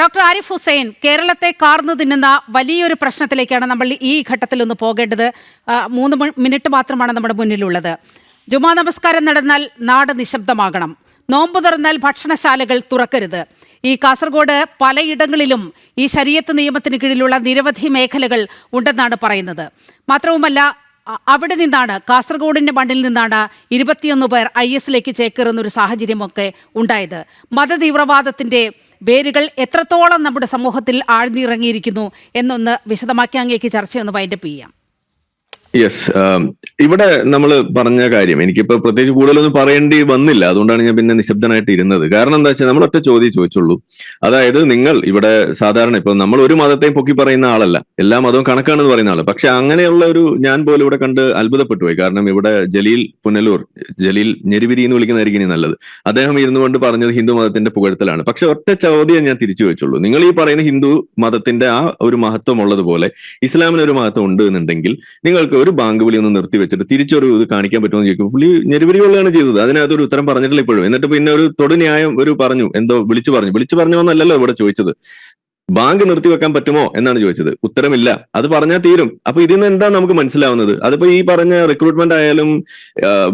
Doctor Arif Hussain കേരളത്തെ കാർന്നു തിന്നുന്ന വലിയൊരു പ്രശ്നത്തിലേക്കാണ് നമ്മൾ ഈ ഘട്ടത്തിൽ ഒന്ന് പോകേണ്ടത് മൂന്ന് മിനിറ്റ് മാത്രമാണ് നമ്മുടെ മുന്നിലുള്ളത്. ജുമാ നമസ്കാരം നടന്നാൽ നാട് നിശബ്ദമാകണം. നോമ്പ് തുറന്നാൽ ഭക്ഷണശാലകൾ തുറക്കരുത്. ഈ കാസർഗോഡ് പലയിടങ്ങളിലും ഈ ശരീരത്ത് നിയമത്തിന് കീഴിലുള്ള നിരവധി മേഖലകൾ ഉണ്ടെന്നാണ് പറയുന്നത്. മാത്രവുമല്ല അവിടെ നിന്നാണ് കാസർഗോഡിന്റെ മണ്ണിൽ നിന്നാണ് ഇരുപത്തിയൊന്ന് പേർ ഐ എസിലേക്ക് ചേക്കേറുന്ന ഒരു സാഹചര്യമൊക്കെ ഉണ്ടായത്. മതതീവ്രവാദത്തിന്റെ വേരുകൾ എത്രത്തോളം നമ്മുടെ സമൂഹത്തിൽ ആഴ്ന്നിറങ്ങിയിരിക്കുന്നു എന്നൊന്ന് വിശദമാക്കി അങ്ങേക്ക് ചർച്ചയൊന്ന് വൈൻഡപ്പ് ചെയ്യാം. യെസ് ഇവിടെ നമ്മൾ പറഞ്ഞ കാര്യം എനിക്കിപ്പോ പ്രത്യേകിച്ച് കൂടുതലൊന്നും പറയേണ്ടി വന്നില്ല. അതുകൊണ്ടാണ് ഞാൻ പിന്നെ നിശബ്ദനായിട്ട് ഇരുന്നത്. കാരണം എന്താ വെച്ചാൽ നമ്മൾ ഒറ്റ ചോദ്യം ചോദിച്ചുള്ളൂ. അതായത് നിങ്ങൾ ഇവിടെ സാധാരണ ഇപ്പൊ നമ്മൾ ഒരു മതത്തെയും പൊക്കി പറയുന്ന ആളല്ല. എല്ലാ മതവും കണക്കാണെന്ന് പറയുന്ന ആൾ പക്ഷെ അങ്ങനെയുള്ള ഒരു ഞാൻ പോലും ഇവിടെ കണ്ട് അത്ഭുതപ്പെട്ടു പോയി കാരണം ഇവിടെ ജലീൽ പുനലൂർ ജലീൽ ഞെരുവിരി എന്ന് വിളിക്കുന്നതായിരിക്കും ഇനി നല്ലത്. അദ്ദേഹം ഇരുന്നു കൊണ്ട് പറഞ്ഞത് ഹിന്ദു മതത്തിന്റെ പുകഴ്ത്തലാണ്. പക്ഷെ ഒറ്റ ചോദ്യം ഞാൻ തിരിച്ചു വെച്ചുള്ളൂ നിങ്ങൾ ഈ പറയുന്ന ഹിന്ദു മതത്തിന്റെ ആ ഒരു മഹത്വം ഉള്ളതുപോലെ ഇസ്ലാമിന് ഒരു മഹത്വം ഉണ്ട് എന്നുണ്ടെങ്കിൽ നിങ്ങൾക്ക് ഒരു ബാങ്ക് വിളി ഒന്ന് നിർത്തി വെച്ചിട്ട് തിരിച്ചൊരു ഇത് കാണിക്കാൻ പറ്റുമെന്ന് ചോദിക്കും പുള്ളി ഞെരുവിരി കൊള്ളുകയാണ് ചെയ്തത് അതിനകത്തൊരു ഉത്തരം പറഞ്ഞിട്ടില്ല ഇപ്പോഴും. എന്നിട്ട് പിന്നെ ഒരു തൊടുന്യായം ഒരു പറഞ്ഞു. എന്തോ വിളിച്ചു പറഞ്ഞു. വിളിച്ചു പറഞ്ഞു എന്നല്ലല്ലോ ഇവിടെ ചോദിച്ചത്. ബാങ്ക് നിർത്തിവെക്കാൻ പറ്റുമോ എന്നാണ് ചോദിച്ചത്. ഉത്തരമില്ല. അത് പറഞ്ഞാൽ തീരും. അപ്പൊ ഇതിൽ നിന്ന് എന്താ നമുക്ക് മനസ്സിലാവുന്നത്? അതിപ്പോ ഈ പറഞ്ഞ റിക്രൂട്ട്മെന്റ് ആയാലും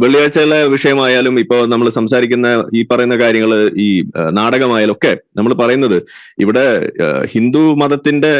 വെള്ളിയാഴ്ചയിലെ വിഷയമായാലും ഇപ്പോ നമ്മൾ സംസാരിക്കുന്ന ഈ പറയുന്ന കാര്യങ്ങൾ ഈ നാടകമായാലും ഒക്കെ നമ്മൾ പറയുന്നത് ഇവിടെ ഹിന്ദു മതത്തിന്റെ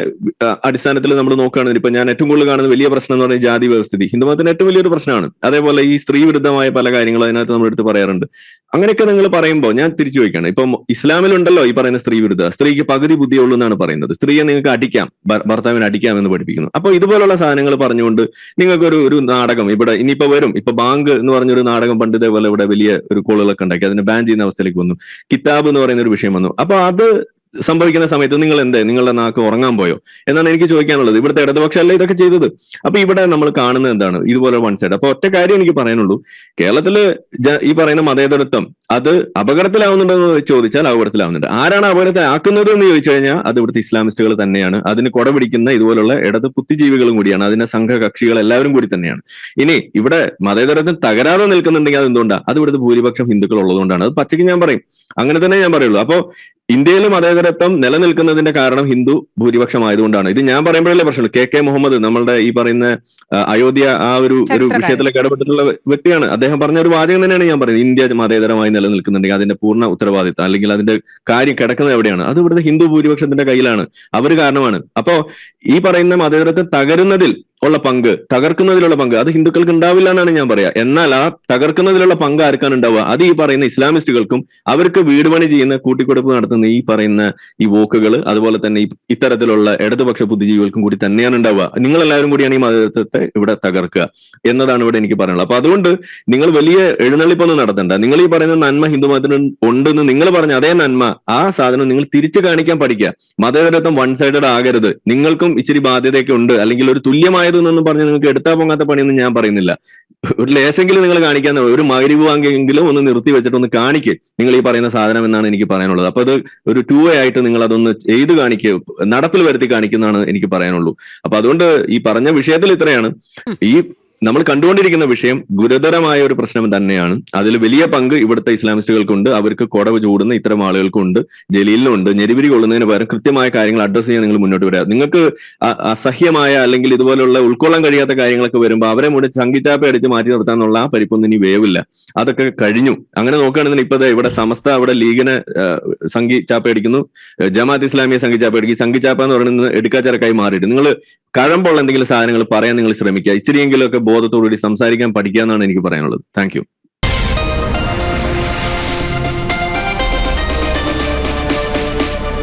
അടിസ്ഥാനത്തിൽ നമ്മൾ നോക്കുകയാണെങ്കിൽ ഇപ്പൊ ഞാൻ ഏറ്റവും കൂടുതൽ കാണുന്ന വലിയ പ്രശ്നം എന്ന് പറയുന്നത് ജാതി വ്യവസ്ഥിതി. ഹിന്ദു മതത്തിന് ഏറ്റവും വലിയൊരു പ്രശ്നമാണ്. അതേപോലെ ഈ സ്ത്രീ വിരുദ്ധമായ പല കാര്യങ്ങളും അതിനകത്ത് നമ്മൾ എടുത്ത് പറയാറുണ്ട്. അങ്ങനെയൊക്കെ നിങ്ങൾ പറയുമ്പോൾ ഞാൻ തിരിച്ചു ചോദിക്കുകയാണ്. ഇപ്പം ഇസ്ലാമിലുണ്ടല്ലോ ഈ പറയുന്ന സ്ത്രീ വിരുദ്ധ. സ്ത്രീക്ക് പകുതി ബുദ്ധിയുള്ളൂ എന്നാണ് പറയുന്നത്. സ്ത്രീയെ നിങ്ങൾക്ക് അടിക്കാം. ഭർത്താവിനെ അടിക്കാം എന്ന് പഠിപ്പിക്കുന്നു. അപ്പൊ ഇതുപോലുള്ള സാധനങ്ങൾ പറഞ്ഞുകൊണ്ട് നിങ്ങൾക്കൊരു ഒരു നാടകം ഇവിടെ ഇനിയിപ്പോ വരും. ഇപ്പൊ ബാങ്ക് എന്ന് പറഞ്ഞൊരു നാടകം പണ്ട് ഇതേപോലെ ഇവിടെ വലിയ ഒരു കോളുകളൊക്കെ ഉണ്ടാക്കി. അതിനെ ബാൻ ചെയ്യുന്ന അവസ്ഥയിലേക്ക് വന്നു. കിതാബ് എന്ന് പറയുന്ന ഒരു വിഷയം വന്നു. അപ്പൊ അത് സംഭവിക്കുന്ന സമയത്ത് നിങ്ങൾ എന്തേ നിങ്ങളുടെ നാക്ക് ഉറങ്ങാൻ പോയോ? എന്നാണ് എനിക്ക് ചോദിക്കാനുള്ളത്. ഇവിടുത്തെ ഇടതുപക്ഷമല്ല ഇതൊക്കെ ചെയ്തത്? അപ്പൊ ഇവിടെ നമ്മൾ കാണുന്നത് എന്താണ്? ഇതുപോലെ വൺ സൈഡ് അപ്പൊ ഒറ്റ കാര്യം എനിക്ക് പറയാനുള്ളൂ. കേരളത്തിൽ ഈ പറയുന്ന മതേതരത്വം അത് അപകടത്തിലാവുന്നുണ്ടോ എന്ന് ചോദിച്ചാൽ അപകടത്തിലാവുന്നുണ്ട്. ആരാണ് അപകടത്തിലാക്കുന്നത് എന്ന് ചോദിച്ചു കഴിഞ്ഞാൽ അത് ഇവിടുത്തെ ഇസ്ലാമിസ്റ്റുകൾ തന്നെയാണ്. അതിന് കൊട പിടിക്കുന്ന ഇതുപോലുള്ള ഇടത് ബുദ്ധിജീവികളും കൂടിയാണ്. അതിന്റെ സംഘകക്ഷികൾ എല്ലാവരും കൂടി തന്നെയാണ്. ഇനി ഇവിടെ മതേതരത്വം തകരാതെ നിൽക്കുന്നുണ്ടെങ്കിൽ അത് എന്തുകൊണ്ടാണ് അത് ഇവിടുത്തെ ഭൂരിപക്ഷം ഹിന്ദുക്കൾ ഉള്ളതുകൊണ്ടാണ്. അത് പച്ചയ്ക്ക് ഞാൻ പറയും. അങ്ങനെ തന്നെ ഞാൻ പറയുള്ളൂ. അപ്പോ ഇന്ത്യയിൽ മതേതരത്വം നിലനിൽക്കുന്നതിന്റെ കാരണം ഹിന്ദു ഭൂരിപക്ഷമായതുകൊണ്ടാണ്. ഇത് ഞാൻ പറയുമ്പോഴല്ലേ പ്രശ്നമുള്ളൂ. കെ കെ മുഹമ്മദ് നമ്മളുടെ ഈ പറയുന്ന അയോധ്യ ആ ഒരു ഒരു. വിഷയത്തിലൊക്കെ ഇടപെട്ടിട്ടുള്ള വ്യക്തിയാണ്. അദ്ദേഹം പറഞ്ഞ ഒരു വാചകം തന്നെയാണ് ഞാൻ പറയുന്നത്. ഇന്ത്യ മതേതരമായി നിലനിൽക്കുന്നുണ്ടെങ്കിൽ അതിന്റെ പൂർണ ഉത്തരവാദിത്തം അല്ലെങ്കിൽ അതിന്റെ കാര്യം കിടക്കുന്നത് എവിടെയാണ്? അത് ഇവിടുത്തെ ഹിന്ദു ഭൂരിപക്ഷത്തിന്റെ കയ്യിലാണ്. അവർ കാരണമാണ്. അപ്പോ ഈ പറയുന്ന മതേതരത്വം തകരുന്നതിൽ ഉള്ള പങ്ക് തകർക്കുന്നതിലുള്ള പങ്ക് അത് ഹിന്ദുക്കൾക്ക് ഉണ്ടാവില്ല എന്നാണ് ഞാൻ പറയാ. എന്നാൽ ആ തകർക്കുന്നതിലുള്ള പങ്ക് ആർക്കാണ് ഉണ്ടാവുക? അത് ഈ പറയുന്ന ഇസ്ലാമിസ്റ്റുകൾക്കും അവർക്ക് വീട് പണി ചെയ്യുന്ന കൂട്ടിക്കൊടുപ്പ് നടത്തുന്ന ഈ പറയുന്ന ഈ വോക്കുകൾ അതുപോലെ തന്നെ ഇത്തരത്തിലുള്ള ഇടതുപക്ഷ ബുദ്ധിജീവികൾക്കും കൂടി തന്നെയാണ് ഉണ്ടാവുക. നിങ്ങൾ എല്ലാവരും കൂടിയാണ് ഈ മതത്തെ ഇവിടെ തകർക്കുക എന്നതാണ് ഇവിടെ എനിക്ക് പറയാനുള്ളത്. അപ്പൊ അതുകൊണ്ട് നിങ്ങൾ വലിയ എഴുന്നള്ളിപ്പൊന്നും നടത്തണ്ട. നിങ്ങൾ ഈ പറയുന്ന നന്മ ഹിന്ദു മതത്തിന് ഉണ്ടെന്ന് നിങ്ങൾ പറഞ്ഞ അതേ നന്മ ആ സാധനം നിങ്ങൾ തിരിച്ചു കാണിക്കാൻ പഠിക്കുക. മതേതരത്വം വൺ സൈഡഡ് ആകരുത്. നിങ്ങൾക്കും ഇച്ചിരി ബാധ്യതയൊക്കെ ഉണ്ട്. അല്ലെങ്കിൽ ഒരു തുല്യമായതെന്നൊന്നും പറഞ്ഞ് നിങ്ങൾക്ക് എടുത്താൽ പൊങ്ങാത്ത പണിയൊന്നും ഞാൻ പറയുന്നില്ല. ഒരു ലേശെങ്കിലും നിങ്ങൾ കാണിക്കാൻ ഒരു മകരിവ് വാങ്ങിയെങ്കിലും ഒന്ന് നിർത്തി വെച്ചിട്ട് ഒന്ന് കാണിക്ക്. നിങ്ങൾ ഈ പറയുന്ന സാധനം എന്നാണ് എനിക്ക് പറയാനുള്ളത്. അപ്പൊ അത് ഒരു ടൂ വേ ആയിട്ട് നിങ്ങൾ അതൊന്ന് ചെയ്ത് കാണിക്കുക നടപ്പിൽ വരുത്തി കാണിക്കുന്നതാണ് എനിക്ക് പറയാനുള്ളൂ. അപ്പൊ അതുകൊണ്ട് ഈ പറഞ്ഞ വിഷയത്തിൽ ഇത്രയാണ്. ഈ നമ്മൾ കണ്ടുകൊണ്ടിരിക്കുന്ന വിഷയം ഗുരുതരമായ ഒരു പ്രശ്നം തന്നെയാണ്. അതിൽ വലിയ പങ്ക് ഇവിടുത്തെ ഇസ്ലാമിസ്റ്റുകൾക്കുണ്ട്. അവർക്ക് കൊടവ് ചൂടുന്ന ഇത്തരം ആളുകൾക്കുണ്ട്. ജലീലിനുണ്ട് ഞെരിവിരി കൊള്ളുന്നതിന് പകരം കൃത്യമായ കാര്യങ്ങൾ അഡ്രസ്സ് ചെയ്യാൻ നിങ്ങൾ മുന്നോട്ട് വരിക. നിങ്ങൾക്ക് അസഹ്യമായ അല്ലെങ്കിൽ ഇതുപോലുള്ള ഉൾക്കൊള്ളാൻ കഴിയാത്ത കാര്യങ്ങളൊക്കെ വരുമ്പോൾ അവരെ മുടി സംഘിച്ചാപ്പ അടിച്ച് മാറ്റി നിർത്താന്നുള്ള ആ പരിപ്പൊന്നും ഇനി വേവില്ല. അതൊക്കെ കഴിഞ്ഞു. അങ്ങനെ നോക്കുകയാണെന്നുണ്ടെങ്കിൽ ഇപ്പൊ ഇവിടെ സമസ്ത അവിടെ ലീഗിനെ സംഘി ചാപ്പ അടിക്കുന്നു. ജമാഅത്ത് ഇസ്ലാമിയെ സംഘി ചാപ്പ അടിക്കും സംഘി ചാപ്പ എന്ന് പറയുന്നത് എടുക്കാച്ചരക്കായി മാറിയിട്ട്. നിങ്ങൾ കഴമ്പുള്ള എന്തെങ്കിലും സാധനങ്ങൾ പറയാൻ നിങ്ങൾ ശ്രമിക്കുക. ഇച്ചിരിയെങ്കിലും ഒക്കെ ബോധത്തോടുകൂടി സംസാരിക്കാൻ പഠിക്കുക എന്നാണ് എനിക്ക് പറയാനുള്ളത്. താങ്ക്